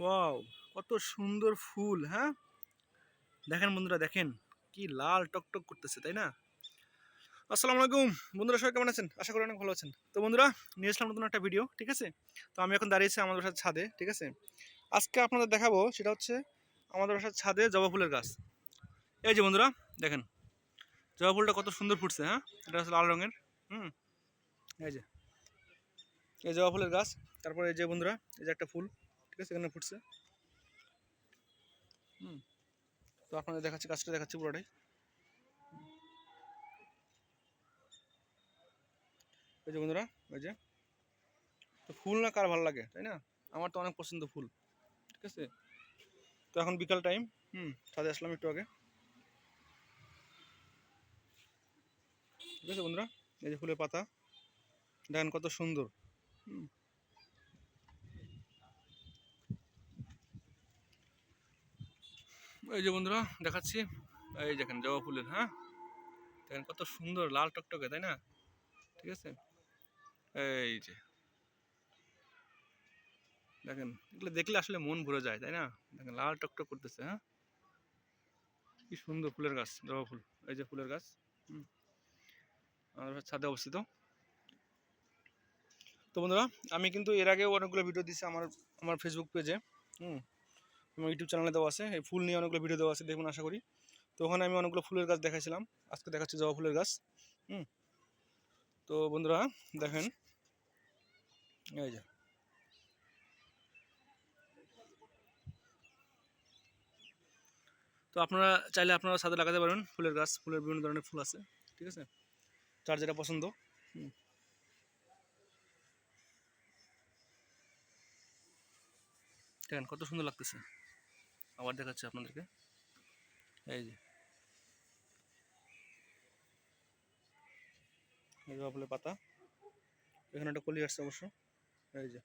Wow, কত সুন্দর ফুল হ্যাঁ? দেখেন বন্ধুরা, দেখেন, কি লাল টকটক করতেছে, তাই না? আসসালামু আলাইকুম, বন্ধুরা সবাই কেমন আছেন? আশা করি অনেক ভালো আছেন। তো বন্ধুরা, নিয়ে আসলাম নতুন একটা ভিডিও ঠিক আছে? তো আমি এখন দাঁড়িয়েছি আমাদের বাসার ছাদে, ঠিক আছে? আজকে আপনাদের দেখাবো, সেটা হচ্ছে আমাদের বাসার ছাদে জবা ফুলের গাছ। এই যে বন্ধুরা, দেখেন, জবা ফুলটা কত সুন্দর ফুটছে হ্যাঁ? এটা হচ্ছে লাল রঙের, হুম? এই যে, এই জবা ফুলের গাছ, তারপরে এই যে বন্ধুরা, এই যে একটা ফুল। আছে এখানে ফুটছে। হুম। তো আপনাদের দেখাচ্ছি গাছটা দেখাচ্ছি পুরোটাই। এই যে বন্ধুরা, এই যে। তো ফুল না কার ভালো লাগে, তাই না? আমার তো অনেক পছন্দ ফুল, ঠিক আছে? তো এখন বিকাল টাইম, হুম, ছাদে আসলাম একটু আগে। ঠিক আছে বন্ধুরা? এই যে ফুলের পাতা, দেখেন কত সুন্দর, হুম। এই যে বন্ধুরা, দেখাচ্ছি। এই দেখেন জবা ফুলের হ্যাঁ? দেখেন কত সুন্দর লাল টকটকে, তাই না? ঠিক আছে? এই যে। দেখেন, এগুলো দেখলে আসলে মন ভরে যায়, তাই না? দেখেন, লাল টকটক করতেছে হ্যাঁ? কি সুন্দর ফুলের গাছ, জবা ফুল। এই যে ফুলের গাছ আমাদের ছাদে অবস্থিত। তো বন্ধুরা, আমি কিন্তু এর আগেও অনেকগুলো ভিডিও দিছি আমার আমার ফেসবুক পেজে হুম। আমার ইউটিউব চ্যানেলে দেওয়া আছে। এই ফুল নিয়ে অনেকগুলো ভিডিও দেওয়া আছে, দেখুন আশা করি। তো ওখানে আমি অনেকগুলো ফুলের গাছ দেখাইছিলাম। আজকে দেখাচ্ছি জবা ফুলের গাছ। হুম। তো বন্ধুরা, দেখেন। এই যে। তো আপনারা চাইলে আপনারা ছাদে লাগাতে পারবেন ফুলের গাছ। ফুলের বিভিন্ন ধরনের ফুল আছে, ঠিক আছে? যার যেটা পছন্দ। হুম। দেখেন কত সুন্দর লাগতেছে। আবার দেখাচ্ছি আপনাদেরকে। এই যে। এই যে পাতা। এখানে একটা কলি আসছে অবশ্য। এই যে।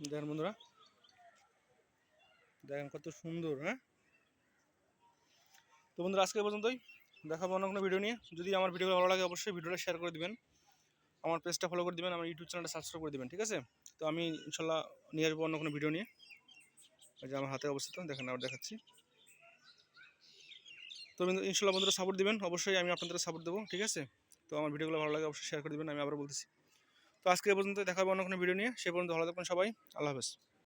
দেখেন বন্ধুরা। দেখেন কত সুন্দর হ্যাঁ? তো বন্ধুরা, আজকে পর্যন্তই। দেখাবো অন্য কোনো ভিডিও নিয়ে। যদি আমার ভিডিওগুলো ভালো লাগে, অবশ্যই ভিডিওটা শেয়ার করে দিবেন। আমার পেজটা ফলো করে দিবেন, আমার ইউটিউব চ্যানেলটা সাবস্ক্রাইব করে দিবেন, ঠিক আছে? তো আমি ইনশাল্লাহ নিয়ে আসব অন্য কোনো ভিডিও নিয়ে। যে আমার হাতে অবস্থিত, দেখেন আবার দেখাচ্ছি। তো ইনশাল্লাহ বন্ধুরা সাপোর্ট দিবেন। অবশ্যই আমি আপনাদের সাপোর্ট দেবো, ঠিক আছে? তো আমার ভিডিওগুলো ভালো লাগে, অবশ্যই শেয়ার করে দিবেন, আমি আবার বলতেছি। তো আজকে পর্যন্ত দেখাবো অন্য কোনো ভিডিও নিয়ে। সে পর্যন্ত ভালো থাকবেন সবাই। আল্লাহ হাফেজ।